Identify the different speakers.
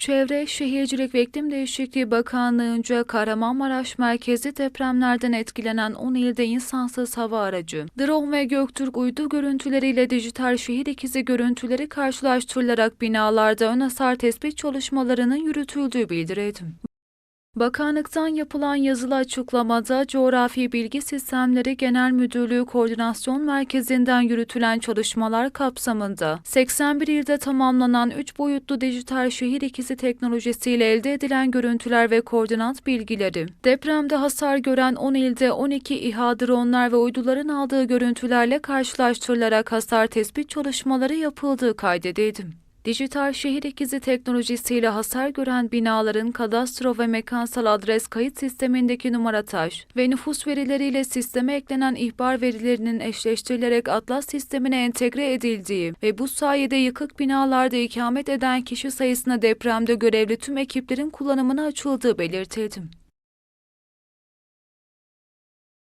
Speaker 1: Çevre, Şehircilik ve İklim Değişikliği Bakanlığı'nca Kahramanmaraş merkezli depremlerden etkilenen 10 ilde insansız hava aracı, drone ve Göktürk uydu görüntüleriyle dijital şehir ikizi görüntüleri karşılaştırılarak binalarda ön hasar tespit çalışmalarının yürütüldüğü bildirildi. Bakanlıktan yapılan yazılı açıklamada Coğrafi Bilgi Sistemleri Genel Müdürlüğü Koordinasyon Merkezi'nden yürütülen çalışmalar kapsamında 81 ilde tamamlanan 3 boyutlu dijital şehir ikizi teknolojisiyle elde edilen görüntüler ve koordinat bilgileri, depremde hasar gören 10 ilde 12 İHA dronlar ve uyduların aldığı görüntülerle karşılaştırılarak hasar tespit çalışmaları yapıldığı kaydedildi. Dijital şehir ikizi teknolojisiyle hasar gören binaların kadastro ve mekansal adres kayıt sistemindeki numara taş ve nüfus verileriyle sisteme eklenen ihbar verilerinin eşleştirilerek Atlas sistemine entegre edildiği ve bu sayede yıkık binalarda ikamet eden kişi sayısına depremde görevli tüm ekiplerin kullanımına açıldığı belirtildi.